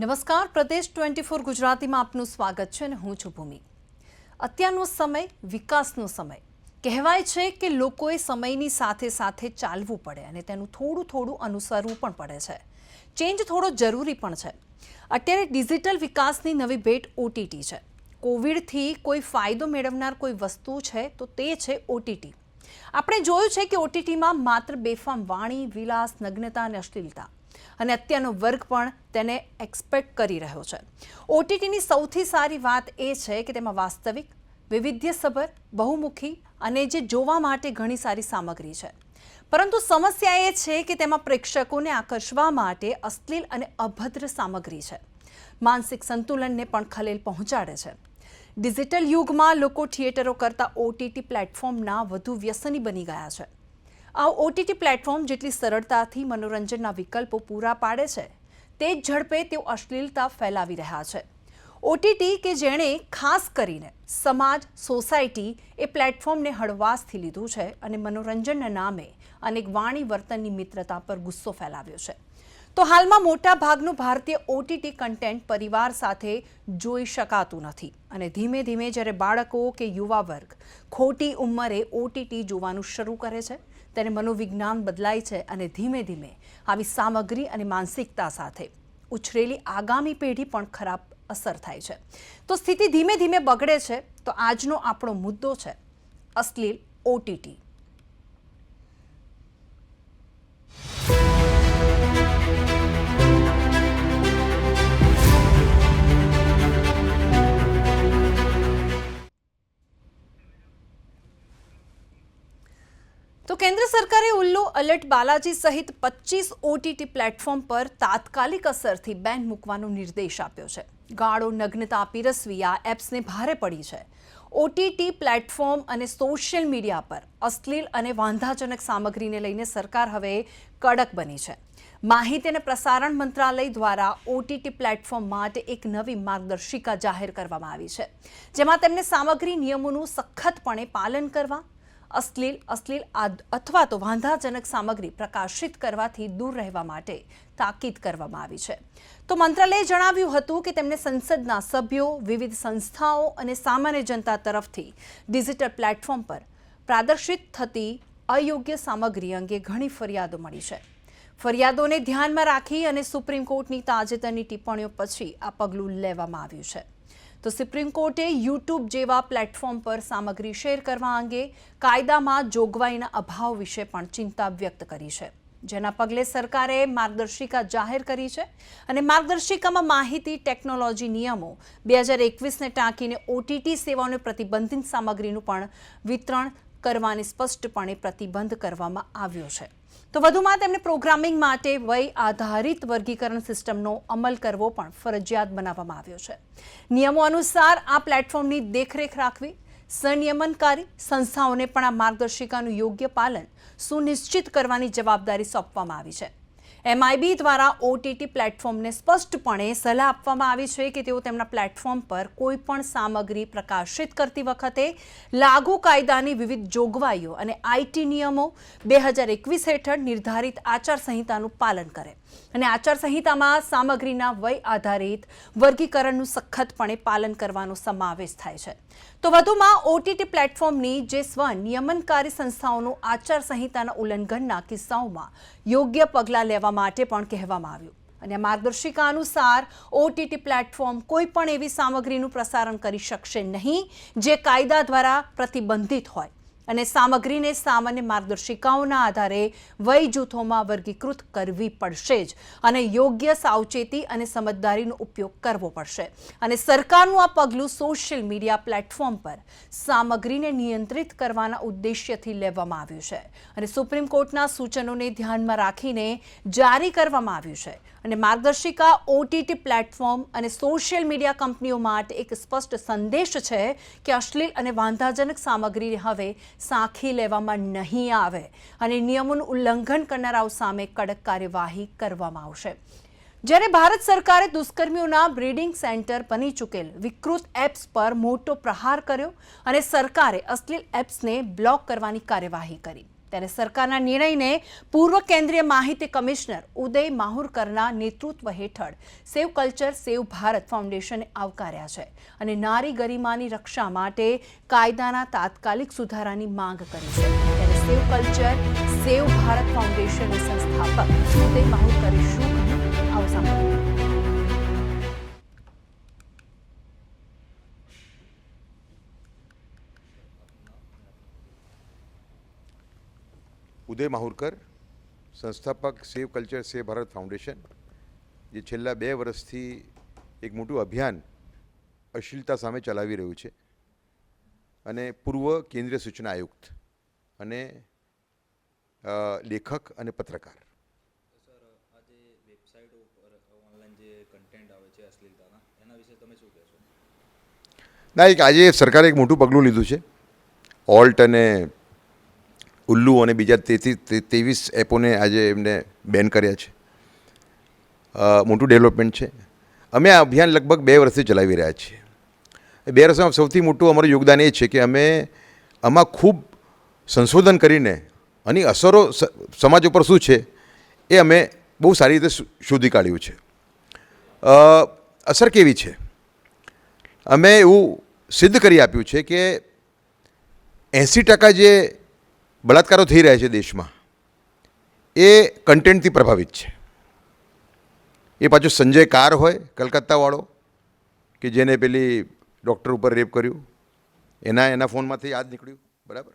નમસ્કાર, પ્રદેશ twenty four ગુજરાતીમાં આપનું સ્વાગત છે અને હું છું ભૂમિ. અત્યારનો સમય, વિકાસનો સમય. કહેવાય છે કે લોકોએ સમયની સાથે સાથે ચાલવું પડે અને તેનું થોડું થોડું અનુસરવું પણ પડે છે. ચેન્જ થોડો જરૂરી પણ છે. અત્યારે ડિજિટલ વિકાસની નવી ભેટ ઓટીટી છે. કોવિડથી કોઈ ફાયદો મેળવનાર કોઈ વસ્તુ છે તો તે છે ઓટીટી આપણે જોયું છે કે ઓટીટીમાં માત્ર બેફામ વાણી, વિલાસ, નગ્નતા અને અશ્લીલતા. અને અત્યારનો વર્ગ પણ તેને એક્સપેક્ટ કરી રહ્યો છે. ઓટીટીની સૌથી સારી વાત એ છે કે તેમાં વાસ્તવિક, વૈવિધ્યસભર, બહુમુખી અને જે જોવા માટે ઘણી સારી સામગ્રી છે. પરંતુ સમસ્યા એ છે કે તેમાં પ્રેક્ષકોને આકર્ષવા માટે અશ્લીલ અને અભદ્ર સામગ્રી છે. માનસિક સંતુલનને પણ ખલેલ પહોંચાડે છે. ડિજિટલ યુગમાં લોકો થિયેટરો કરતાં ઓટીટી પ્લેટફોર્મના વધુ વ્યસની બની ગયા છે. આ ઓટીટી પ્લેટફોર્મ જેટલી સરળતાથી મનોરંજનના વિકલ્પો પૂરા પાડે છે, તે જ ઝડપે તેઓ અશ્લીલતા ફેલાવી રહ્યા છે. ઓટીટી કે જેણે ખાસ કરીને સમાજ, સોસાયટી એ પ્લેટફોર્મને હળવાશથી લીધું છે અને મનોરંજનના નામે અનેક વાણી વર્તનની મિત્રતા પર ગુસ્સો ફેલાવ્યો છે. તો હાલમાં મોટા ભાગનું ભારતીય ઓટીટી કન્ટેન્ટ પરિવાર સાથે જોઈ શકાતું નથી અને ધીમે ધીમે જ્યારે બાળકો કે યુવા વર્ગ ખોટી ઉંમરે ઓટીટી જોવાનું શરૂ કરે છે તેને મનોવિજ્ઞાન બદલાય છે અને ધીમે ધીમે આવી સામગ્રી અને માનસિકતા સાથે ઉછરેલી આગામી પેઢી પણ ખરાબ અસર થાય છે. તો સ્થિતિ ધીમે ધીમે બગડે છે, તો આજનો આપણો મુદ્દો છે અશ્લીલ ઓટીટી ઉલ્લુ અલર્ટ બાલાજી સહિત પચીસ ઓટીટી પ્લેટફોર્મ પર તાત્કાલિક અસરથી બેન મૂકવાનો નિર્દેશ આપ્યો છે. ગાળો, નગ્નતા, પીરસવી આ એપ્સને ભારે પડી છે. ઓટીટી પ્લેટફોર્મ અને સોશિયલ મીડિયા પર અશ્લીલ અને વાંધાજનક સામગ્રીને લઈને સરકાર હવે કડક બની છે. માહિતી અને પ્રસારણ મંત્રાલય દ્વારા ઓટીટી પ્લેટફોર્મ માટે એક નવી માર્ગદર્શિકા જાહેર કરવામાં આવી છે, જેમાં તેમને સામગ્રી નિયમોનું સખતપણે પાલન કરવા અશ્લીલ અશ્લીલ અથવા તો વાંધાજનક સામગ્રી પ્રકાશિત કરવાથી દૂર રહેવા માટે તાકીદ કરવામાં આવી છે. તો મંત્રાલયે જણાવ્યું હતું કે તેમને સંસદના સભ્યો, વિવિધ સંસ્થાઓ અને સામાન્ય જનતા તરફથી ડિજિટલ પ્લેટફોર્મ પર પ્રદર્શિત થતી અયોગ્ય સામગ્રી અંગે ઘણી ફરિયાદો મળી છે. ફરિયાદોને ધ્યાનમાં રાખી અને સુપ્રીમ કોર્ટની તાજેતરની ટિપ્પણીઓ પછી આ પગલું લેવામાં આવ્યું છે. તો સુપ્રીમ કોર્ટે યુટ્યુબ જેવા પ્લેટફોર્મ પર સામગ્રી શેર કરવા અંગે કાયદામાં જોગવાઈના અભાવ વિશે પણ ચિંતા વ્યક્ત કરી છે. જેના પગલે સરકારે માર્ગદર્શિકા જાહેર કરી છે અને માર્ગદર્શિકામાં માહિતી ટેકનોલોજી નિયમો બે હજાર એકવીસને ટાંકીને ઓટીટી સેવાઓને પ્રતિબંધિત સામગ્રીનું પણ વિતરણ કરવાની સ્પષ્ટપણે પ્રતિબંધ કરવામાં આવ્યો છે. તો વધુમાં તેમને પ્રોગ્રામિંગ માટે વય આધારિત વર્ગીકરણ સિસ્ટમનો અમલ કરવો પણ ફરજિયાત બનાવવામાં આવ્યો છે. નિયમો અનુસાર આ પ્લેટફોર્મની દેખરેખ રાખવી સંનિયમનકારી સંસ્થાઓને પણ આ માર્ગદર્શિકાનું યોગ્ય પાલન સુનિશ્ચિત કરવાની જવાબદારી સોંપવામાં આવી છે. એમઆઈબી દ્વારા ઓટીટી પ્લેટફોર્મને સ્પષ્ટપણે સલાહ આપવામાં આવી છે કે તેઓ તેમના પ્લેટફોર્મ પર કોઈપણ સામગ્રી પ્રકાશિત કરતી વખતે લાગુ કાયદાની વિવિધ જોગવાઈઓ અને આઈટી નિયમો બે હજાર એકવીસ હેઠળ નિર્ધારિત આચારસંહિતાનું પાલન કરે. અને આચારસંહિતામાં સામગ્રીના વય આધારિત વર્ગીકરણનું સખતપણે પાલન કરવાનો સમાવેશ થાય છે. તો વધુમાં ઓટીટી પ્લેટફોર્મની જે સ્વ નિયમનકારી સંસ્થાઓનું આચારસંહિતાના ઉલ્લંઘનના કિસ્સાઓમાં યોગ્ય પગલાં લેવા માટે પણ કહેવામાં આવ્યું. અને માર્ગદર્શિકા અનુસાર ઓટીટી પ્લેટફોર્મ કોઈ પણ એવી સામગ્રીનું પ્રસારણ કરી શકશે નહીં, જે કાયદા દ્વારા પ્રતિબંધિત હોય. અને સામગ્રીને સામાન્ય માર્ગદર્શિકાઓના આધારે વય જૂથોમાં વર્ગીકૃત કરવી પડશે જ. અને યોગ્ય સાવચેતી અને સમજદારીનો ઉપયોગ કરવો પડશે. અને સરકારનું આ પગલું સોશિયલ મીડિયા પ્લેટફોર્મ પર સામગ્રીને નિયંત્રિત કરવાના ઉદ્દેશ્યથી લેવામાં આવ્યું છે. અને સુપ્રીમ કોર્ટના સૂચનોને ધ્યાનમાં રાખીને જારી કરવામાં આવ્યું છે. અને માર્ગદર્શિકા ઓટીટી પ્લેટફોર્મ અને સોશિયલ મીડિયા કંપનીઓ માટે એક સ્પષ્ટ સંદેશ છે કે અશ્લીલ અને વાંધાજનક સામગ્રી હવે સાંખી લેવામાં નહીં આવે અને નિયમોનું ઉલ્લંઘન કરનારાઓ સામે કડક કાર્યવાહી કરવામાં આવશે. જ્યારે ભારત સરકારે દુષ્કર્મીઓના બ્રીડિંગ સેન્ટર બની ચૂકેલ વિકૃત એપ્સ પર મોટો પ્રહાર કર્યો અને સરકારે અશ્લીલ એપ્સને બ્લોક કરવાની કાર્યવાહી કરી. ત્યારે સરકારના નિર્ણયને પૂર્વ કેન્દ્રીય માહિતી કમિશનર ઉદય માહુરકરના નેતૃત્વ હેઠળ સેવ કલ્ચર, સેવ ભારત ફાઉન્ડેશને આવકાર્યા છે અને નારી ગરિમાની રક્ષા માટે કાયદાના તાત્કાલિક સુધારાની માંગ કરી છે. ત્યારે સેવ કલ્ચર, સેવ ભારત ફાઉન્ડેશનના સંસ્થાપક ઉદય માહુરકરે શું Uday Mahurkar સંસ્થાપક save culture save Bharat foundation જે છેલ્લા બે વર્ષથી એક મોટું અભિયાન અશ્લીલતા સામે ચલાવી રહ્યું છે અને પૂર્વ કેન્દ્રીય સૂચના આયુક્ત અને લેખક અને પત્રકાર. સર આજે વેબસાઇટો ઉપર જે કન્ટેન્ટ આવે છે અશ્લીલતાના એના વિશે તમે શું કહેશો? ના એક આજે સરકારે એક મોટું પગલું લીધું છે. ઓલ્ટ અને ઉલ્લુ અને બીજા તેથી ત્રેવીસ એપોને આજે એમને બેન કર્યા છે. મોટું ડેવલપમેન્ટ છે. અમે આ અભિયાન લગભગ બે વર્ષથી ચલાવી રહ્યા છીએ. બે વર્ષમાં સૌથી મોટું અમારું યોગદાન એ છે કે અમે આમાં ખૂબ સંશોધન કરીને આની અસરો સમાજ ઉપર શું છે એ અમે બહુ સારી રીતે શોધી કાઢ્યું છે. અસર કેવી છે? અમે એવું સિદ્ધ કરી આપ્યું છે કે એંસી ટકા જે બળાત્કારો થઈ રહ્યા છે દેશમાં. એ કન્ટેન્ટથી પ્રભાવિત છે. એ પાછું સંજય કાર હોય, કલકત્તાવાળો, કે જેને પેલી ડૉક્ટર ઉપર રેપ કર્યું. એના એના ફોનમાંથી યાદ નીકળ્યું, બરાબર?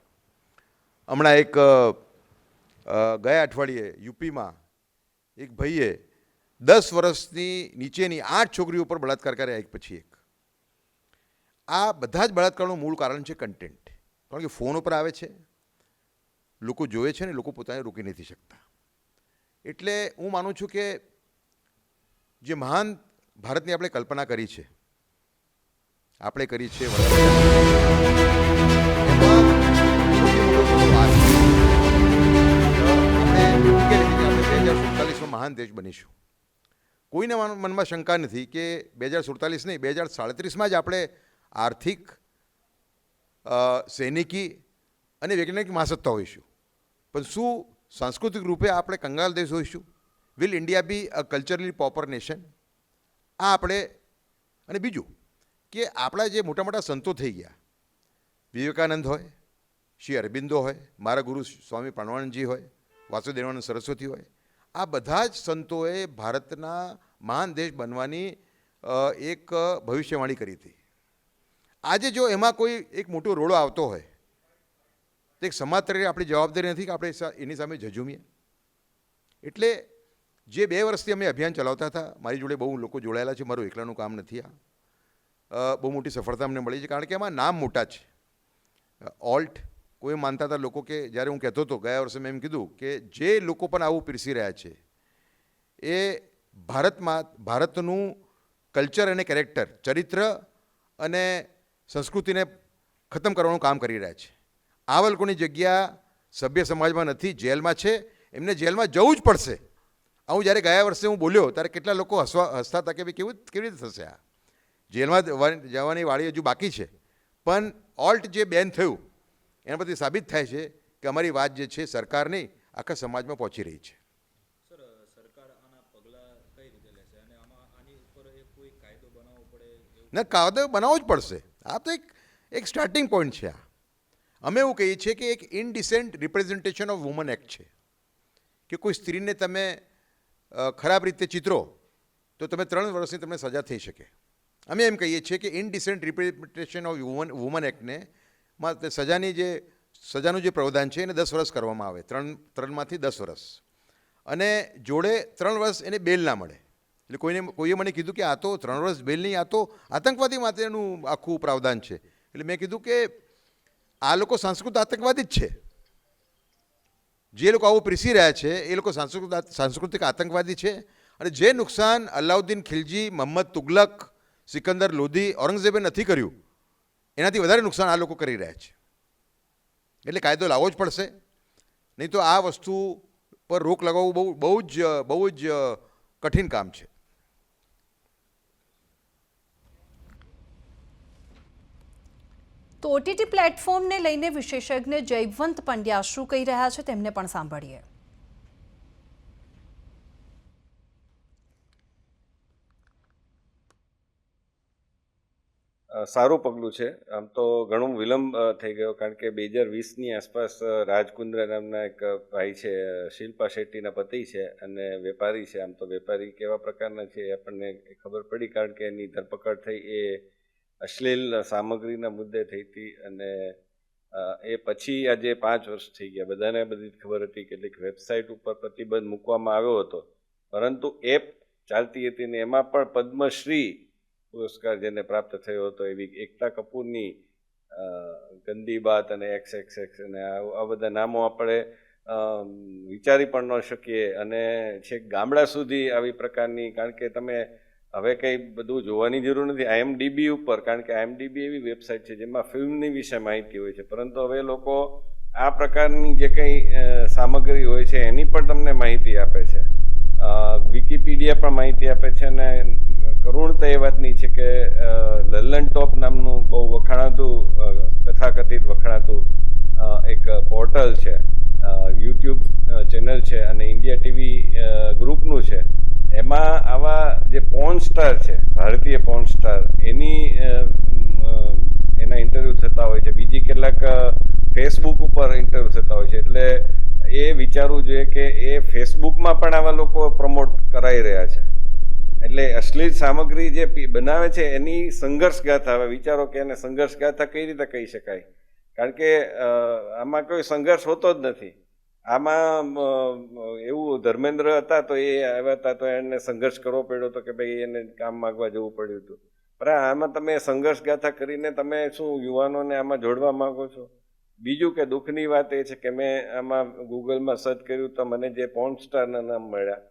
હમણાં એક ગયા અઠવાડિયે યુપીમાં એક ભાઈએ દસ વર્ષની નીચેની આઠ છોકરીઓ ઉપર બળાત્કાર કર્યા, એક પછી એક. આ બધા જ બળાત્કારનું મૂળ કારણ છે કન્ટેન્ટ. કારણ કે ફોન ઉપર આવે છે લોકો જોવે છે ને લોકો પોતાને રોકી નથી શકતા. એટલે હું માનું છું કે જે મહાન ભારતની આપણે કલ્પના કરી છે, આપણે કરી છે સુડતાલીસમાં મહાન દેશ બનીશું? કોઈને મનમાં શંકા નથી કે બે હજાર સુડતાલીસ નહીં, બે હજાર સાડત્રીસમાં જ આપણે આર્થિક સૈનિકી અને વૈજ્ઞાનિક મહાસત્તા હોઈશું. પણ શું સાંસ્કૃતિક રૂપે આપણે કંગાલ દેશ હોઈશું? Will India be a culturally poorer nation આ આપણે, અને બીજું, કે આપણા જે મોટા મોટા સંતો થઈ ગયા, વિવેકાનંદ હોય, શ્રી અરબિંદો હોય, મારા ગુરુ સ્વામી પ્રાણવાનંદજી હોય, વાસુદેવાનંદ સરસ્વતી હોય, આ બધા જ સંતોએ ભારતના મહાન દેશ બનવાની એક ભવિષ્યવાણી કરી હતી. આજે જો એમાં કોઈ એક મોટો રોડો આવતો હોય તો એક સમાજ તરીકે આપણી જવાબદારી નથી કે આપણે એની સામે ઝઝુમીએ. એટલે જે બે વર્ષથી અમે અભિયાન ચલાવતા હતા, મારી જોડે બહુ લોકો જોડાયેલા છે, મારું એકલાનું કામ નથી આ. બહુ મોટી સફળતા અમને મળી છે, કારણ કે એમાં નામ મોટા છે. ઓલ્ટ, કોઈ માનતા હતા લોકો કે, જ્યારે હું કહેતો હતો, ગયા વર્ષે મેં એમ કીધું કે જે લોકો પણ આવું પીરસી રહ્યા છે, એ ભારતમાં, ભારતનું કલ્ચર અને કેરેક્ટર, ચરિત્ર અને સંસ્કૃતિને ખતમ કરવાનું કામ કરી રહ્યા છે. આવા લોકોની જગ્યા સભ્ય સમાજમાં નથી જેલમાં છે. એમને જેલમાં જવું જ પડશે. હું જ્યારે ગયા વર્ષે હું બોલ્યો ત્યારે કેટલા લોકો હસવા હસતા હતા કે ભાઈ કેવું કેવી રીતે થશે આ? જેલમાં જવાની વાળી હજુ બાકી છે. પણ ઓલ્ટ જે બેન થયું એના પરથી સાબિત થાય છે કે અમારી વાત જે છે સરકાર નહીં આખા સમાજમાં પહોંચી રહી છે. ના કાયદો બનાવવો જ પડશે. આ તો એક એક સ્ટાર્ટિંગ પોઈન્ટ છે આ. અમે એવું કહીએ છીએ કે એક indecent representation of women act છે. કે કોઈ સ્ત્રીને તમે ખરાબ રીતે ચિત્રો, તો તમે ત્રણ વર્ષની તમને સજા થઈ શકે. અમે એમ કહીએ છીએ કે indecent representation of women women એક્ટને માં સજાની જે, સજાનું જે પ્રાવધાન છે એને દસ વર્ષ કરવામાં આવે. ત્રણ, ત્રણમાંથી દસ વર્ષ. અને જોડે ત્રણ વર્ષ એને બેલ ના મળે. એટલે કોઈને, કોઈએ મને કીધું કે આ તો ત્રણ વર્ષ બેલ નહીં, આ તો આતંકવાદી માટેનું આખું પ્રાવધાન છે. એટલે મેં કીધું કે આ લોકો સંસ્કૃત આતંકવાદી જ છે. જે લોકો આવું પીરસી રહ્યા છે, એ લોકો સાંસ્કૃતિક સાંસ્કૃતિક આતંકવાદી છે. અને જે નુકસાન અલાઉદ્દીન ખિલજી મોહમ્મદ તુગલક, સિકંદર લોધી, ઔરંગઝેબે નથી કર્યું, એનાથી વધારે નુકસાન આ લોકો કરી રહ્યા છે. એટલે કાયદો લાવવો જ પડશે. નહીં તો આ વસ્તુ પર રોક લગાવવું બહુ બહુ જ બહુ જ કઠિન કામ છે. તો ઓટીટી પ્લેટફોર્મને લઈને વિશેષજ્ઞ જયવંત પંડ્યા શું કહી રહ્યા છે તેમને પણ સાંભળીએ. સારું પગલું છે. આમ તો ઘણું વિલંબ થઈ ગયો કારણ કે બે હજાર વીસની આસપાસ રાજકુંદ્ર નામના એક ભાઈ છે શિલ્પા શેટ્ટીના પતિ છે અને વેપારી છે. આમ તો વેપારી કેવા પ્રકારના છે એ આપણને ખબર પડી કારણ કે એની ધરપકડ થઈ એ અશ્લીલ સામગ્રીના મુદ્દે થઈ હતી અને એ પછી આજે પાંચ વર્ષ થઈ ગયા. બધાને બધી ખબર હતી કેટલીક વેબસાઇટ ઉપર પ્રતિબંધ મૂકવામાં આવ્યો હતો. પરંતુ એપ ચાલતી હતી ને એમાં પણ પદ્મશ્રી પુરસ્કાર જેને પ્રાપ્ત થયો હતો એવી એકતા કપૂરની ગંદી બાત અને એક્સ એક્સ એક્સ અને આ બધા નામો આપણે વિચારી પણ ન શકીએ. અને છેક ગામડા સુધી આવી પ્રકારની, કારણ કે તમે હવે કંઈ બધું જોવાની જરૂર નથી. આઈએમડીબી ઉપર, કારણ કે આઈએમડીબી એવી વેબસાઇટ છે જેમાં ફિલ્મની વિશે માહિતી હોય છે. પરંતુ હવે લોકો આ પ્રકારની જે કંઈ સામગ્રી હોય છે, એની પણ તમને માહિતી આપે છે. વિકિપીડિયા પણ માહિતી આપે છે અને કરુણતા એ વાતની છે કે લલ્લન ટોપ નામનું બહુ વખાણાતું તથાકથિત વખણાતું એક પોર્ટલ છે. યુટ્યુબ ચેનલ છે અને ઇન્ડિયા ટીવી ગ્રુપનું છે. એમાં આવા જે પોર્ન સ્ટાર છે, ભારતીય પોર્ન સ્ટાર એની એના ઇન્ટરવ્યૂ થતા હોય છે. બીજી કેટલાક ફેસબુક ઉપર ઇન્ટરવ્યૂ થતા હોય છે. એટલે એ વિચારવું જોઈએ કે એ ફેસબુકમાં પણ આવા લોકો પ્રમોટ કરાઈ રહ્યા છે. એટલે અશ્લીલ સામગ્રી જે બનાવે છે, એની સંઘર્ષ ગાથા હવે વિચારો કે એને સંઘર્ષ ગાથા કઈ રીતે કહી શકાય? કારણ કે આમાં કોઈ સંઘર્ષ હોતો જ નથી. આમાં એવું ધર્મેન્દ્ર હતા તો એ આવ્યા હતા તો એને સંઘર્ષ કરવો પડ્યો હતો કે ભાઈ એને કામ માગવા જવું પડ્યું હતું. પણ આમાં તમે સંઘર્ષ ગાથા કરીને તમે શું યુવાનોને આમાં જોડવા માંગો છો? બીજું કે દુઃખની વાત એ છે કે મેં આમાં ગૂગલમાં સર્ચ કર્યું તો મને જે પોન સ્ટારના નામ મળ્યા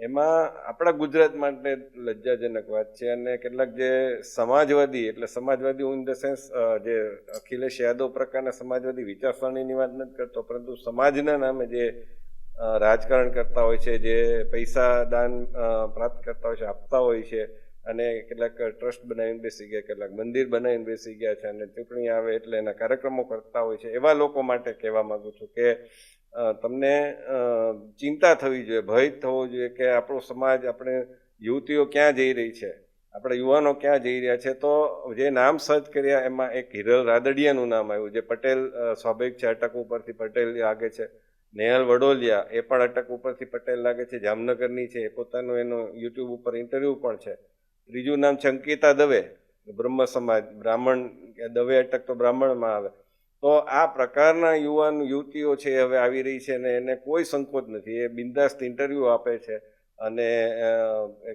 એમાં આપણા ગુજરાત માટે લજ્જાજનક વાત છે અને કેટલાક જે સમાજવાદી, એટલે સમાજવાદી હું ઇન ધ સેન્સ જે અખિલેશ યાદવ પ્રકારના સમાજવાદી વિચારસરણીની વાત નથી કરતો, પરંતુ સમાજના નામે જે રાજકારણ કરતા હોય છે, જે પૈસા દાન પ્રાપ્ત કરતા હોય છે, આપતા હોય છે, અને કેટલાક ટ્રસ્ટ બનાવીને બેસી ગયા, કેટલાક મંદિર બનાવીને બેસી ગયા છે, અને ચૂંટણી આવે એટલે એના કાર્યક્રમો કરતા હોય છે, એવા લોકો માટે કહેવા માગું છું કે તમને ચિંતા થવી જોઈએ, ભય થવો જોઈએ કે આપણો સમાજ, આપણે યુવતીઓ ક્યાં જઈ રહી છે? આપણે યુવાનો ક્યાં જઈ રહ્યા છે? તો જે નામ સર્ચ કર્યા, એમાં એક હિરલ રાદડિયાનું નામ આવ્યું, જે પટેલ સ્વાભાવિક છે, અટક ઉપરથી પટેલ લાગે છે. નેહલ વડોલિયા, એ પણ અટક ઉપરથી પટેલ લાગે છે. જામનગરની છે, એ પોતાનું એનું યુટ્યુબ ઉપર ઇન્ટરવ્યૂ પણ છે. ત્રીજું નામ છે અંકિતા દવે બ્રહ્મ સમાજ બ્રાહ્મણ, દવે અટક તો બ્રાહ્મણમાં આવે. તો આ પ્રકારના યુવાન યુવતીઓ છે હવે આવી રહી છે ને એને કોઈ સંકોચ નથી. એ બિંદાસ્ત ઇન્ટરવ્યૂ આપે છે અને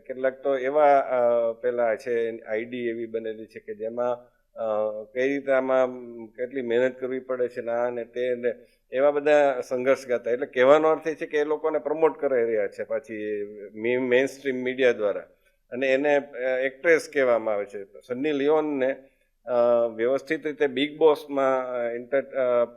કેટલાક તો એવા પેલા છે, આઈડી એવી બનેલી છે કે જેમાં કઈ રીતે આમાં કેટલી મહેનત કરવી પડે છે ને અને તે એવા બધા સંઘર્ષ ગાતા. એટલે કહેવાનો અર્થ એ છે કે એ લોકોને પ્રમોટ કરાઈ રહ્યા છે પાછી મેઇન સ્ટ્રીમ મીડિયા દ્વારા. અને એને એક્ટ્રેસ કહેવામાં આવે છે. સન્ની લિયોનને વ્યવસ્થિત રીતે બિગ બોસમાં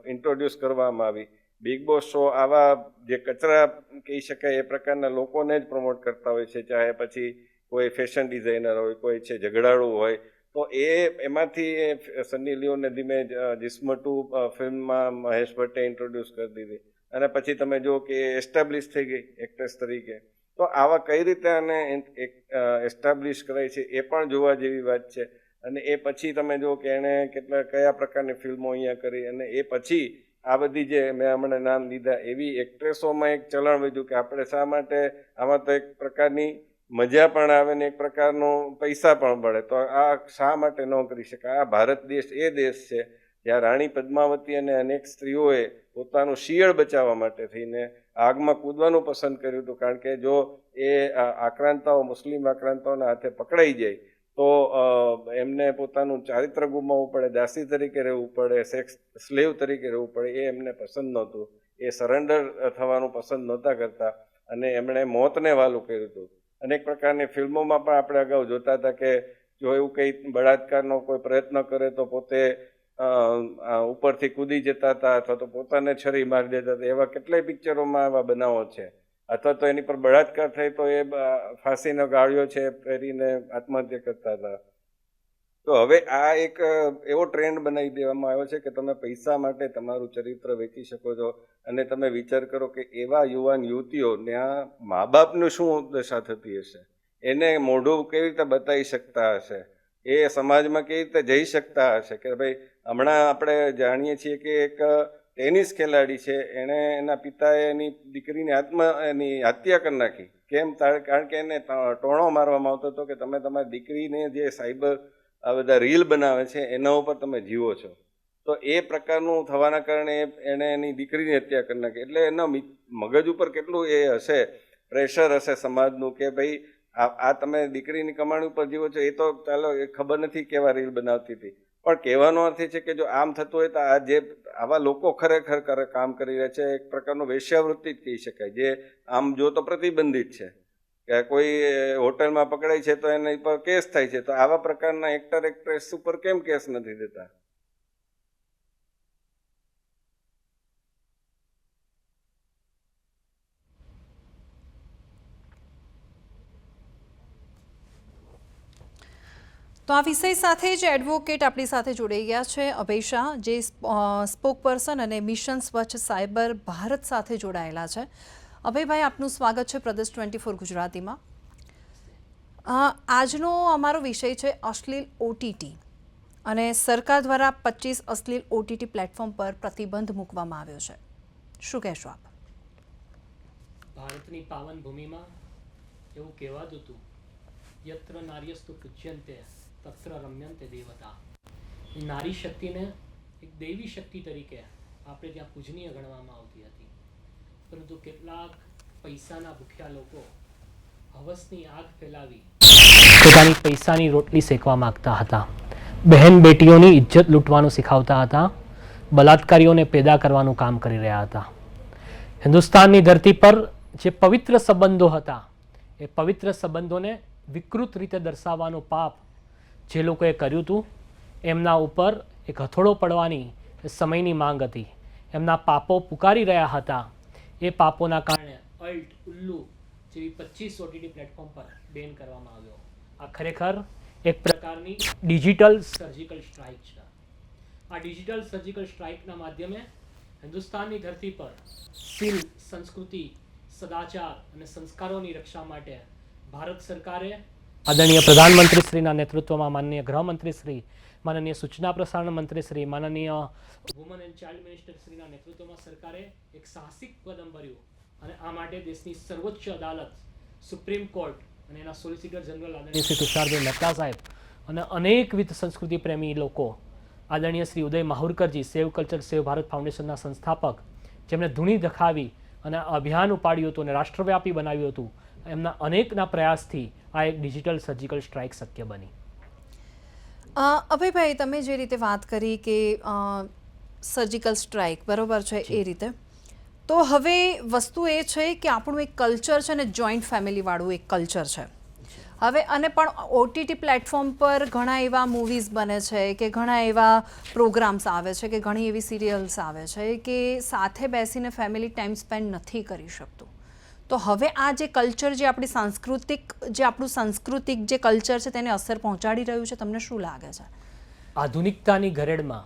ઇન્ટ્રોડ્યુસ કરવામાં આવી. બિગ બોસ શો આવા જે કચરા કહી શકાય એ પ્રકારના લોકોને જ પ્રમોટ કરતા હોય છે. ચાહે પછી કોઈ ફેશન ડિઝાઇનર હોય કોઈ છે ઝઘડાળું હોય તો એ એમાંથી સન્ની લિયોને ધીમે જ, જિસ્મ ટુ ફિલ્મમાં મહેશ ભટ્ટે ઇન્ટ્રોડ્યુસ કરી દીધી. અને પછી તમે જુઓ કે એસ્ટાબ્લિશ થઈ ગઈ એક્ટ્રેસ તરીકે. તો આવા કઈ રીતે આને એસ્ટાબ્લિશ કરાય છે એ પણ જોવા જેવી વાત છે. અને એ પછી તમે જુઓ કે એણે કેટલા કયા પ્રકારની ફિલ્મો અહીંયા કરી અને એ પછી આ બધી જે મેં હમણાં નામ લીધા એવી એક્ટ્રેસોમાં એક ચલણ વધ્યું કે આપણે શા માટે આમાં તો એક પ્રકારની મજા પણ આવે ને એક પ્રકારનો પૈસા પણ મળે. તો આ શા માટે ન કરી શકાય? આ ભારત દેશ એ દેશ છે જ્યાં રાણી પદ્માવતી અને અનેક સ્ત્રીઓએ પોતાનું શિયળ બચાવવા માટે થઈને આગમાં કૂદવાનું પસંદ કર્યું હતું. કારણ કે જો એ આક્રાંતાઓ, મુસ્લિમ આક્રાંતાઓના હાથે પકડાઈ જાય તો એમને પોતાનું ચારિત્ર ગુમાવવું પડે, દાસી તરીકે રહેવું પડે સેક્સ સ્લેવ તરીકે રહેવું પડે, એ એમને પસંદ નહોતું. એ સરેન્ડર થવાનું પસંદ નહોતા કરતા અને એમણે મોતને વાલું કર્યું હતું. અનેક પ્રકારની ફિલ્મોમાં પણ આપણે અગાઉ જોતા હતા કે, જો એવું કંઈ બળાત્કારનો કોઈ પ્રયત્ન કરે તો પોતે ઉપરથી કૂદી જતા હતા અથવા તો પોતાને છરી મારી દેતા હતા. એવા કેટલાય પિક્ચરોમાં આવા બનાવો છે. અથવા તો એની પર બળાત્કાર થાય તો એ ફાંસીનો ગાળ્યો છે પહેરીને આત્મહત્યા કરતા હતા. તો હવે આ એક એવો ટ્રેન્ડ બનાવી દેવામાં આવ્યો છે કે તમે પૈસા માટે તમારું ચરિત્ર વેચી શકો છો અને તમે વિચાર કરો કે એવા યુવાન યુવતીઓ ત્યાં મા બાપનું શું દશા થતી હશે? એને મોઢું કેવી રીતે બતાવી શકતા હશે? એ સમાજમાં કેવી રીતે જઈ શકતા હશે? કે ભાઈ, હમણાં આપણે જાણીએ છીએ કે એક ટેનિસ ખેલાડી છે. એણે એના પિતાએ એની દીકરીની આત્મા, એની હત્યા કરી નાખી. કેમ? કારણ કે એને ટોણો મારવામાં આવતો હતો કે તમે તમારી દીકરીને જે સાયબર આ બધા રીલ બનાવે છે, એના ઉપર તમે જીવો છો. તો એ પ્રકારનું થવાના કારણે એણે એની દીકરીની હત્યા કરી નાખી. એટલે એના મગજ ઉપર કેટલું એ હશે, પ્રેશર હશે સમાજનું કે ભાઈ આ તમે દીકરીની કમાણી ઉપર જીવો છો, એ તો ચાલો, એ ખબર નથી કેવા રીલ બનાવતી હતી. પણ કહેવાનો અર્થ એ છે કે જો આમ થતું હોય તો આ જે આવા લોકો ખરેખર કામ કરી રહ્યા છે, એક પ્રકારનું વેશ્યાવૃત્તિ જ કહી શકાય. જે આમ જો તો પ્રતિબંધિત છે. કે કોઈ હોટલમાં પકડાય છે તો એના પર કેસ થાય છે. તો આવા પ્રકારના એક્ટર એક્ટ્રેસ ઉપર કેમ કેસ નથી દેતા? તો આ વિષય સાથે જ એડવોકેટ આપણી સાથે જોડાઈ ગયા છે. અભય શાહ, જે સ્પોક પર્સન અને મિશન સ્વચ્છ સાયબર ભારત સાથે જોડાયેલા છે. અભયભાઈ, આપનું સ્વાગત છે પ્રદેશ ટ્વેન્ટી ફોર ગુજરાતીમાં આજનો અમારો વિષય છે અશ્લીલ ઓટીટી અને સરકાર દ્વારા પચીસ અશ્લીલ ઓટીટી પ્લેટફોર્મ પર પ્રતિબંધ મૂકવામાં આવ્યો છે. શું કહેશો આપ? ભારતની પાવન ભૂમિમાં એવું કહેવાતું હતું યત્ર નાર્યસ્તુ પૂજ્યંતે તત્ર રમ્યંતે દેવતા. નારી શક્તિને એક દૈવી શક્તિ તરીકે આપણે ત્યાં પૂજનીય ગણવામાં આવતી હતી. પરંતુ કેટલાક પૈસાના ભૂખ્યા લોકો હવસની આગ ફેલાવી પોતાની પૈસાની રોટલી શેકવા માગતા હતા. બહેન બેટીઓની ઇજ્જત લૂંટવાનું શીખવતા હતા, બલાત્કારીઓને પેદા કરવાનું કામ કરી રહ્યા હતા. હિન્દુસ્તાનની ધરતી પર જે પવિત્ર સંબંધો હતા, એ પવિત્ર સંબંધોને વિકૃત રીતે દર્શાવવાનું પાપ જે લોકોએ કર્યું હતું, એમના ઉપર એક હથોડો પડવાની સમયની માંગ હતી. એમના પાપો પુકારી રહ્યા હતા. એ પાપોના કારણે અલ્ટ ઉલ્લુ જેવી પચીસ ઓટીટી પ્લેટફોર્મ પર બેન કરવામાં આવ્યો. આ ખરેખર એક પ્રકારની ડિજિટલ સર્જિકલ સ્ટ્રાઇક છે. આ ડિજિટલ સર્જિકલ સ્ટ્રાઇકના માધ્યમે હિન્દુસ્તાનની ધરતી પર શીલ સંસ્કૃતિ, સદાચાર અને સંસ્કારોની રક્ષા માટે ભારત સરકારે આદરણીય પ્રધાનમંત્રી શ્રીના નેતૃત્વમાં માનનીય ગૃહમંત્રી શ્રી, માનનીય સૂચના પ્રસારણ મંત્રી શ્રી, માનનીય વુમન એન્ડ ચાઇલ્ડ મિનિસ્ટર શ્રીના નેતૃત્વમાં સરકારે એક સાહસિક કદમ ભર્યું અને આ માટે દેશની સર્વોચ્ચ અદાલત, સુપ્રીમ કોર્ટ અને એના સોલિસિટર જનરલ આદરણીય શ્રી તુષારભાઈ મહેતા સાહેબ અને અનેકવિધ સંસ્કૃતિ પ્રેમી લોકો, આદરણીય Shri Uday માહુરકરજી, save culture, save Bharat ફાઉન્ડેશનના સંસ્થાપક, જેમણે ધૂણી દખાવી અને અભિયાન ઉપાડ્યું હતું અને રાષ્ટ્રવ્યાપી બનાવ્યું હતું એમના અનેકના પ્રયાસથી આ એક ડિજિટલ સર્જિકલ સ્ટ્રાઇક શક્ય બની. અભયભાઈ તમે જે રીતે વાત કરી કે સર્જિકલ સ્ટ્રાઇક બરોબર છે એ રીતે. તો હવે વસ્તુ એ છે કે આપણું એક કલ્ચર છે ને જોઈન્ટ ફેમિલીવાળું એક કલ્ચર છે. હવે અને પણ ઓટીટી પ્લેટફોર્મ પર ઘણા એવા મૂવીઝ બને છે કે ઘણા એવા પ્રોગ્રામ્સ આવે છે કે ઘણી એવી સિરિયલ્સ આવે છે કે સાથે બેસીને ફેમિલી ટાઈમ સ્પેન્ડ નથી કરી શકતું. તો હવે આ જે કલ્ચર જે આપણી સાંસ્કૃતિક, જે આપણું સાંસ્કૃતિક જે કલ્ચર છે તેને અસર પહોંચાડી રહ્યું છે, તમને શું લાગે છે? આધુનિકતાની ઘરેડમાં,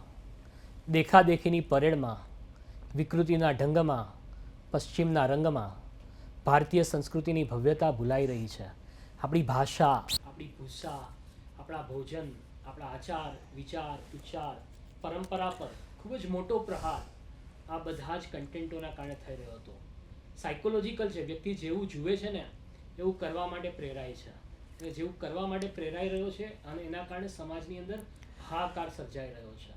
દેખાદેખીની પરેડમાં, વિકૃતિના ઢંગમાં, પશ્ચિમના રંગમાં ભારતીય સંસ્કૃતિની ભવ્યતા ભૂલાઈ રહી છે. આપણી ભાષા, આપણી ભૂષા, આપણા ભોજન, આપણા આચાર, વિચાર, ઉચ્ચાર, પરંપરા પર ખૂબ જ મોટો પ્રહાર આ બધા જ કન્ટેન્ટોના કારણે થઈ રહ્યો હતો. સાયકોલોજીકલ છે, વ્યક્તિ જેવું જુએ છે ને, એવું કરવા માટે પ્રેરાય છે. અને જેવું કરવા માટે પ્રેરાઈ રહ્યો છે અને એના કારણે સમાજની અંદર હાહાકાર સર્જાઈ રહ્યો છે.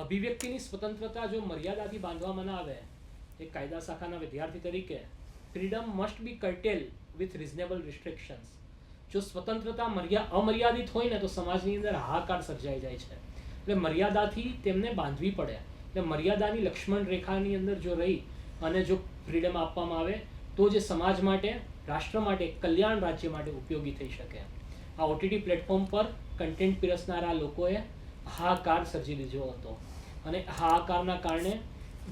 અભિવ્યક્તિની સ્વતંત્રતા જો મર્યાદાથી બાંધવામાં ના આવે એક કાયદા શાખાના વિદ્યાર્થી તરીકે freedom must be curtailed with reasonable restrictions જો સ્વતંત્રતા મર્યા, અમર્યાદિત હોય ને, તો સમાજની અંદર હાહાકાર સર્જાઈ જાય છે. એટલે મર્યાદાથી તેમને બાંધવી પડે. એટલે મર્યાદાની લક્ષ્મણ રેખાની અંદર જો રહી અને જો ફ્રીડમ આપવામાં આવે, તો જે સમાજ માટે, રાષ્ટ્ર માટે, કલ્યાણ રાજ્ય માટે ઉપયોગી થઈ શકે. આ ઓટીટી પ્લેટફોર્મ પર કન્ટેન્ટ પીરસનારા લોકોએ હાહાકાર સર્જી લીધો હતો. અને હાહાકારના કારણે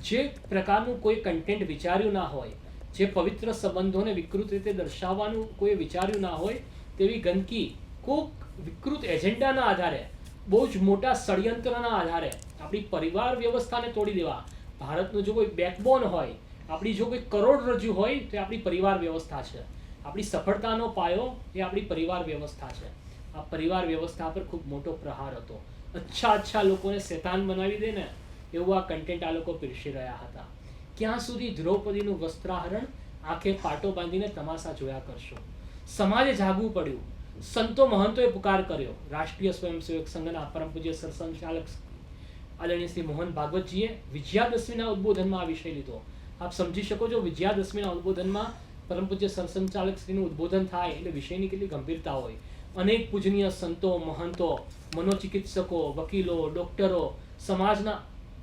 જે પ્રકારનું કોઈ કન્ટેન્ટ વિચાર્યું ના હોય, જે પવિત્ર સંબંધોને વિકૃત રીતે દર્શાવવાનું કોઈ વિચાર્યું ના હોય, તેવી ગંદકી કોક વિકૃત એજન્ડાના આધારે, બહુ જ મોટા ષડયંત્રના આધારે આપણી પરિવાર વ્યવસ્થાને તોડી દેવા, ભારતનું જો કોઈ બેકબોન હોય આપણી જો કોઈ કરોડરજ્જુ હોય, તો આપણી પરિવાર વ્યવસ્થા છે. આપણી સફળતાનો પાયો એ આપણી પરિવાર વ્યવસ્થા છે. આ પરિવાર વ્યવસ્થા પર ખૂબ મોટો પ્રહાર હતો. અચ્છા અચ્છા લોકોને શેતાન બનાવી દે ને એવું આ કન્ટેન્ટ આ લોકો પીરસી રહ્યા હતા. ક્યાં સુધી દ્રૌપદીનું વસ્ત્રાહરણ આંખે પાટો બાંધીને તમાશા જોયા કરશો? સમાજે જાગવું પડ્યું. સંતો મહંતોએ પુકાર કર્યો. રાષ્ટ્રીય સ્વયંસેવક સંઘના પરમ પૂજ્ય સરસંઘચાલક આદરણીય શ્રી મોહન ભાગવતજીએ વિજયાદશમીના ઉદ્બોધનમાં આ વિષય લીધો. આપ સમજી શકો છો, વિજયાદશમીના ઉદ્બોધનમાં પરમ પૂજ્ય સરસંચાલક શ્રીનું ઉદ્બોધન થાય એટલે વિષયની કેટલી ગંભીરતા હોય. અનેક પૂજનીય સંતો, મહંતો, મનોચિકિત્સકો, વકીલો, ડોક્ટરો, સમાજના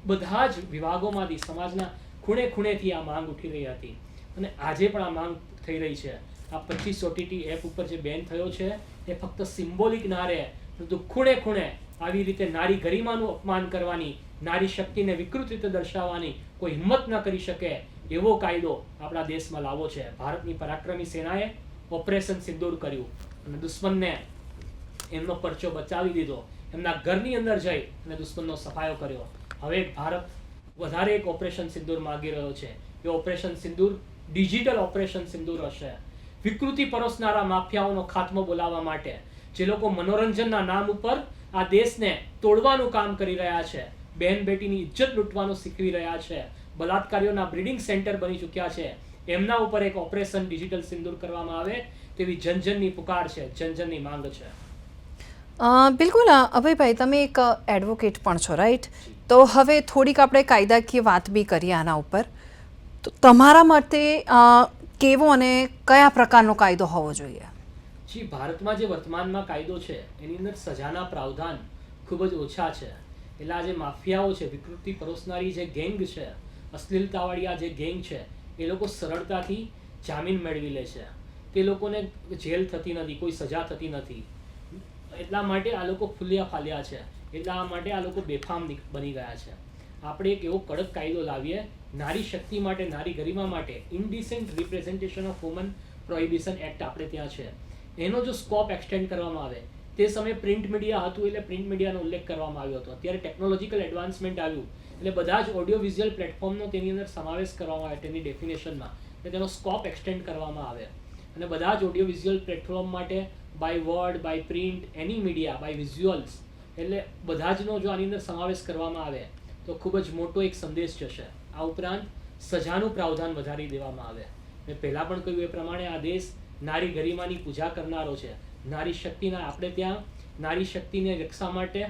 બધા જ વિભાગોમાંથી સમાજના ખૂણે ખૂણેથી આ માંગ ઉઠી રહી હતી. અને આજે પણ આ માંગ થઈ રહી છે. આ પચીસ ઓટીટી એપ ઉપર જે બેન થયો છે, એ ફક્ત સિમ્બોલિક ના રહે પરંતુ ખૂણે ખૂણે આવી રીતે નારી ગરિમાનું અપમાન કરવાની નારી શક્તિને વિકૃત રીતે દર્શાવવાની કોઈ હિંમત ન કરી શકે એવો કાયદો આપણા દેશમાં લાવવો છે. ભારતની પરાક્રમી સેનાએ ઓપરેશન સિંદૂર કર્યું અને દુશ્મનને એમનો પરચો બચાવી દીધો. એમના ઘરની અંદર જઈ અને દુશ્મનનો સફાયો કર્યો. હવે ભારત વધારે એક ઓપરેશન સિંદૂર માગી રહ્યો છે. એ operation Sindoor digital operation Sindoor હશે. વિકૃતિ પરોસનારા માફિયાઓનો ખાત્મો બોલાવવા માટે જે લોકો મનોરંજનના નામ ઉપર આ દેશને તોડવાનું કામ કરી રહ્યા છે. બહેન બેટીની ઇજ્જત લૂંટવાનું શીખવી રહ્યા છે. બલાત્કારીઓના બ્રીડિંગ સેન્ટર બની ચૂક્યા છે. એમના ઉપર એક ઓપરેશન ડિજિટલ સિંદૂર કરવામાં આવે તેવી જનજનની પુકાર છે. જનજનની માંગ છે. બિલકુલ અભયભાઈ તમે એક એડવોકેટ પણ છો રાઈટ તો હવે થોડીક આપણે કાયદાકીય વાત બી કરીએ આના ઉપર. તો તમારા મતે કેવો અને કયા પ્રકારનો કાયદો હોવો જોઈએ? જી ભારતમાં જે વર્તમાનમાં કાયદો છે એની અંદર સજાના પ્રાવધાન ખૂબ જ ઓછા છે. એટલે આ જે માફિયાઓ છે, વિકૃતિ પરોસનારી જે ગેંગ છે, અશ્લીલતાવાળી આ જે ગેંગ છે, એ લોકો સરળતાથી જામીન મેળવી લે છે. તે લોકોને જેલ થતી નથી, કોઈ સજા થતી નથી. એટલા માટે આ લોકો ફૂલ્યા ફાલ્યા છે. એટલા માટે આ લોકો બેફામ બની ગયા છે. આપણે એક એવો કડક કાયદો લાવીએ, નારી શક્તિ માટે, નારી ગરિમા માટે indecent representation of women prohibition act આપણે ત્યાં છે. એનો જો સ્કોપ એક્સટેન્ડ કરવામાં આવે તે સમયે પ્રિન્ટ મીડિયા હતું એટલે પ્રિન્ટ મીડિયાનો ઉલ્લેખ કરવામાં આવ્યો હતો. અત્યારે ટેકનોલોજીકલ એડવાન્સમેન્ટ આવ્યું એટલે બધા જ ઓડિયો વિઝ્યુઅલ પ્લેટફોર્મનો તેની અંદર સમાવેશ કરવામાં આવે તેની ડેફિનેશનમાં એટલે તેનો સ્કોપ એક્સટેન્ડ કરવામાં આવે. અને બધા જ ઓડિયો વિઝ્યુઅલ પ્લેટફોર્મ માટે by word by print any media by visuals એટલે બધા જનો જો આની અંદર સમાવેશ કરવામાં આવે તો ખૂબ જ મોટો એક સંદેશ જશે. આ ઉપરાંત સજાનું પ્રાવધાન વધારી દેવામાં આવે. મેં પહેલાં પણ કહ્યું એ પ્રમાણે આ દેશ નારી ગરિમાની પૂજા કરનારો છે. નારી શક્તિના આપણે ત્યાં નારી શક્તિને રક્ષા માટે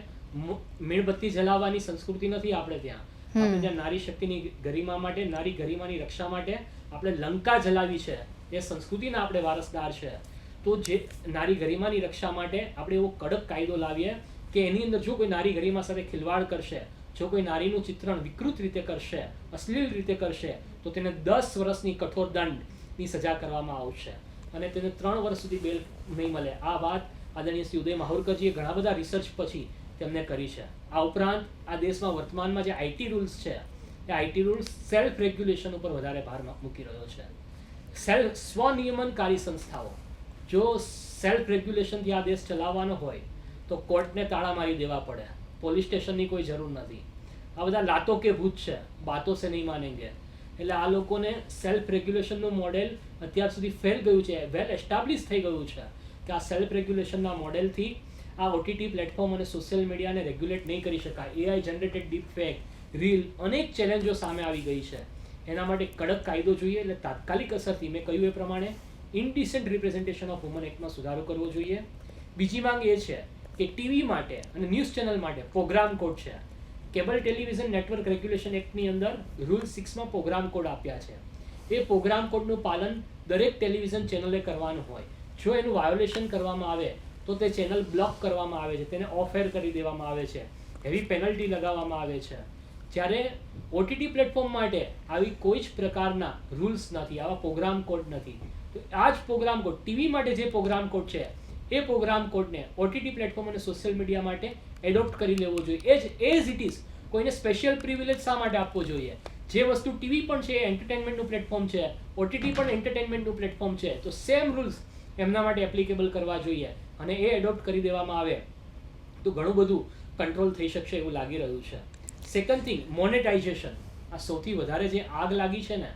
મીણબત્તી જલાવવાની સંસ્કૃતિ નથી આપણે ત્યાં. આપણે ત્યાં નારી શક્તિની ગરિમા માટે નારી ગરિમાની રક્ષા માટે આપણે લંકા જલાવી છે. એ સંસ્કૃતિના આપણે વારસદાર છે. તો જે નારી ગરિમાની રક્ષા માટે આપણે એવો કડક કાયદો લાવીએ કે એની અંદર જો કોઈ નારી ગરિમા સાથે ખિલવાડ કરશે જો કોઈ નારીનું ચિત્રણ વિકૃત રીતે કરશે અશ્લીલ રીતે કરશે તો તેને દસ વર્ષની કઠોર દંડની સજા કરવામાં આવશે. અને તેને ત્રણ વર્ષ સુધી બેલ નહીં મળે. આ વાત આદરણીય શ્રી ઉદય માહુરકરજીએ ઘણા બધા રિસર્ચ પછી તેમને કરી છે. આ ઉપરાંત આ દેશમાં વર્તમાનમાં જે આઈટી રૂલ્સ છે, એ આઈટી રૂલ્સ સેલ્ફ રેગ્યુલેશન ઉપર વધારે ભાર મૂકી રહ્યો છે. સેલ્ફ સ્વનિયમનકારી સંસ્થાઓ. જો સેલ્ફ રેગ્યુલેશનથી આ દેશ ચલાવવાનો હોય, તો કોર્ટને તાળા મારી દેવા પડે. પોલીસ સ્ટેશનની કોઈ જરૂર નથી. આ બધા લાતો કે ભૂત છે. બાતો સે નહીં માનેંગે. એટલે આ લોકોને સેલ્ફ રેગ્યુલેશનનું મોડેલ અત્યાર સુધી ફેલ ગયું છે વેલ એસ્ટાબ્લિશ થઈ ગયું છે કે આ સેલ્ફ રેગ્યુલેશનના મોડેલથી આ ઓટીટી પ્લેટફોર્મ અને સોશિયલ મીડિયાને રેગ્યુલેટ નહીં કરી શકાય. AI generated deep fake reel અનેક ચેલેન્જો સામે આવી ગઈ છે. એના માટે કડક કાયદો જોઈએ, એટલે તાત્કાલિક અસરથી મેં કહ્યું એ પ્રમાણે ઇનડિસન્ટ રિપ્રેઝન્ટેશન ઓફ વુમન એક્ટમાં સુધારો કરવો જોઈએ. બીજી માંગ એ છે કે ટીવી માટે અને ન્યૂઝ ચેનલ માટે પ્રોગ્રામ કોડ છે. કેબલ ટેલિવિઝન નેટવર્ક રેગ્યુલેશન એક્ટની અંદર રૂલ સિક્સમાં પ્રોગ્રામ કોડ આપ્યા છે. એ પ્રોગ્રામ કોડનું પાલન દરેક ટેલિવિઝન ચેનલે કરવાનું હોય. જો એનું વાયોલેશન કરવામાં આવે, તો તે ચેનલ બ્લોક કરવામાં આવે છે. તેને ઓફ એર કરી દેવામાં આવે છે. એવી પેનલ્ટી લગાવવામાં આવે છે. જ્યારે ઓટીટી પ્લેટફોર્મ માટે આવી કોઈ જ પ્રકારના રૂલ્સ નથી, આવા પ્રોગ્રામ કોડ નથી. તો આ જ પ્રોગ્રામ કોડ, ટીવી માટે જે પ્રોગ્રામ કોડ છે, એ પ્રોગ્રામ કોડને ઓટીટી પ્લેટફોર્મ અને સોશિયલ મીડિયા માટે એડોપ્ટ કરી લેવો જોઈએ. એ જ એઝ ઇટ ઇઝ કોઈને સ્પેશિયલ પ્રિવિલેજ શા માટે આપવો જોઈએ? જે વસ્તુ ટીવી પણ છે એન્ટરટેનમેન્ટનું પ્લેટફોર્મ છે ઓટીટી પણ એન્ટરટેનમેન્ટનું પ્લેટફોર્મ છે, તો સેમ રૂલ્સ એમના માટે એપ્લિકેબલ કરવા જોઈએ અને એ એડોપ્ટ કરી દેવામાં આવે. તો ઘણું બધું કંટ્રોલ થઈ શકશે એવું લાગી રહ્યું છે. સેકન્ડ થિંગ મોનેટાઇઝેશન આ સૌથી વધારે જે આગ લાગી છે ને,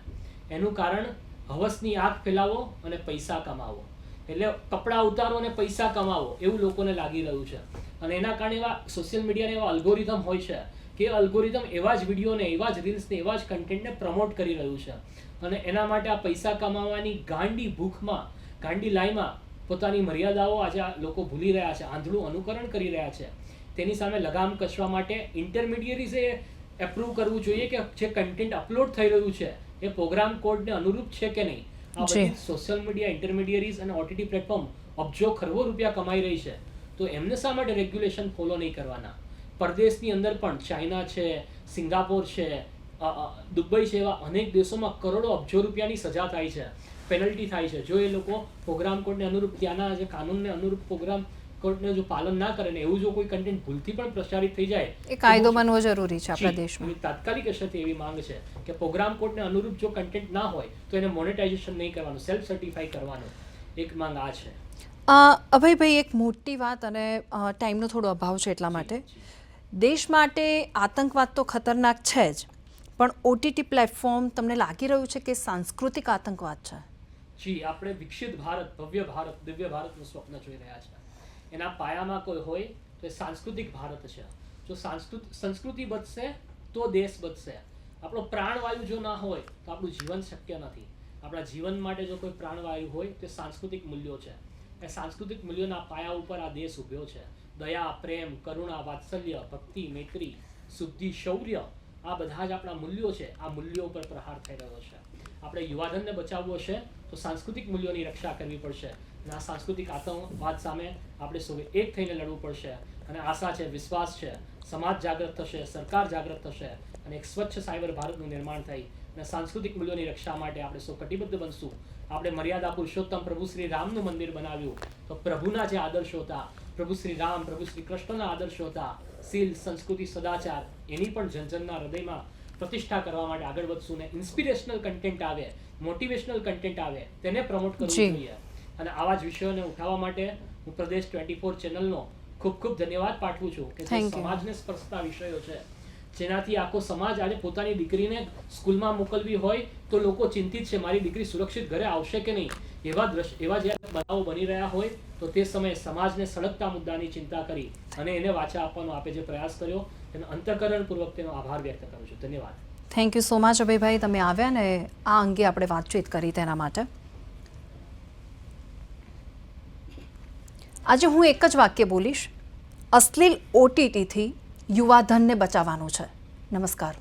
એનું કારણ હવસની આગ ફેલાવો અને પૈસા કમાવો. એટલે કપડાં ઉતારો અને પૈસા કમાવો, એવું લોકોને લાગી રહ્યું છે. અને એના કારણે એવા સોશિયલ મીડિયાના એવા અલ્ગોરિધમ હોય છે કે અલ્ગોરિધમ એવા જ વિડીયોને એવા જ રીલ્સને એવા જ કન્ટેન્ટને પ્રમોટ કરી રહ્યું છે. અને એના માટે આ પૈસા કમાવાની ગાંડી ભૂખમાં ગાંડી લાઈમાં પોતાની મર્યાદાઓ આજે આ લોકો ભૂલી રહ્યા છે આંધળું અનુકરણ કરી રહ્યા છે. તેની સામે લગામ કસવા માટે ઇન્ટરમીડિયરીઝે એપ્રૂવ કરવું જોઈએ કે જે કન્ટેન્ટ અપલોડ થઈ રહ્યું છે એ પ્રોગ્રામ કોડને અનુરૂપ છે કે નહીં? આ બધી સોશિયલ મીડિયા ઇન્ટરમીડિયરીઝ અને ઓટીટી પ્લેટફોર્મ અબજો ખરબો રૂપિયા કમાઈ રહી છે. તો એમને શા માટે રેગ્યુલેશન ફોલો નહીં કરવાના? પરદેશની અંદર પણ ચાઇના છે સિંગાપોર છે દુબઈ છે એવા અનેક દેશોમાં કરોડો અબજો રૂપિયાની સજા થાય છે પેનલ્ટી થાય છે. જો એ લોકો પ્રોગ્રામ કોડને અનુરૂપ ત્યાંના જે કાનૂનને અનુરૂપ પ્રોગ્રામ કોર્ટને જો પાલન ના કરે ને એવું જો કોઈ કન્ટેન્ટ ભૂલથી પણ પ્રસારિત થઈ જાય એ કાયદો બનવો જરૂરી છે આપણા દેશમાં. તાત્કાલિક અસરથી એવી માંગ છે કે પ્રોગ્રામ કોડને અનુરૂપ જો કન્ટેન્ટ ના હોય તો એને મોનેટાઇઝેશન નહીં કરવાનું સેલ્ફ સર્ટિફાઈ કરવાનું. એક માંગ આ છે. અભયભાઈ એક મોટી વાત અને ટાઈમનો થોડો અભાવ છે એટલા માટે. દેશ માટે આતંકવાદ તો ખતરનાક છે જ પણ ઓટીટી પ્લેટફોર્મ તમને લાગી રહ્યું છે કે સાંસ્કૃતિક આતંકવાદ છે? જી આપણે વિકસિત ભારત ભવ્ય ભારત દિવ્ય ભારતનું સ્વપ્ન જોઈ રહ્યા છે. એના પાયામાં કોઈ હોય તો એ સાંસ્કૃતિક ભારત છે. જો સાંસ્કૃત સંસ્કૃતિ બચશે તો દેશ બચશે. આપણો પ્રાણવાયુ જો ના હોય તો આપણું જીવન શક્ય નથી. આપણા જીવન માટે જો કોઈ પ્રાણવાયુ હોય તો સાંસ્કૃતિક મૂલ્યો છે. એ સાંસ્કૃતિક મૂલ્યોના પાયા ઉપર આ દેશ ઉભ્યો છે. દયા, પ્રેમ, કરુણા, વાત્સલ્ય, ભક્તિ, મૈત્રી, શુદ્ધિ, શૌર્ય આ બધા જ આપણા મૂલ્યો છે. આ મૂલ્યો ઉપર પ્રહાર થઈ રહ્યો છે. આપણે યુવાધનને બચાવવો છે તો સાંસ્કૃતિક મૂલ્યોની રક્ષા કરવી પડશે. અને આ સાંસ્કૃતિક આતંકવાદ સામે આપણે સૌએ એક થઈને લડવું પડશે. અને આશા છે, વિશ્વાસ છે, સમાજ જાગૃત થશે, સરકાર જાગૃત થશે અને એક સ્વચ્છ સાયબર ભારતનું નિર્માણ થઈ અને સાંસ્કૃતિક મૂલ્યોની રક્ષા માટે આપણે સૌ કટિબદ્ધ બનશું. આપણે મર્યાદા પુરુષોત્તમ પ્રભુ શ્રી રામનું મંદિર બનાવ્યું. તો પ્રભુના જે આદર્શો હતા પ્રભુ શ્રી રામ પ્રભુ શ્રી કૃષ્ણના આદર્શો હતા શીલ સંસ્કૃતિ સદાચાર એની પણ જનજનના હૃદયમાં પ્રતિષ્ઠા કરવા માટે આગળ વધશું ને ઇન્સ્પિરેશનલ કન્ટેન્ટ આવે મોટિવેશનલ કન્ટેન્ટ આવે તેને પ્રમોટ કરવું જોઈએ. અને આવા જ વિષયોને ઉઠાવવા માટે હું પ્રદેશ ટ્વેન્ટી ફોર ચેનલનો ખૂબ ખૂબ ધન્યવાદ પાઠવું છું કે જે સમાજને સ્પર્શતા વિષયો છે. જેનાથી આખો સમાજ આજે પોતાની દીકરીને સ્કૂલમાં મોકલવી હોય તો લોકો ચિંતિત છે, મારી દીકરી સુરક્ષિત ઘરે આવશે કે નહીં? એવા દ્રશ્ય એવા જ્યારે બનાવો બની રહ્યા હોય, તો તે સમયે સમાજને સળગતા મુદ્દાની ચિંતા કરી અને એને વાચા આપવાનો આપે જે પ્રયાસ કર્યો તેનો અંતઃકરણપૂર્વક તેનો આભાર વ્યક્ત કરું છું. ધન્યવાદ. Thank you so much Abhaybhai. તમે આવ્યા ને આ અંગે આપણે વાતચીત કરી તેના માટે. આજે હું એક જ વાક્ય બોલીશ. અશ્લીલ ઓટીટીથી યુવાધનને બચાવવાનું છે. નમસ્કાર.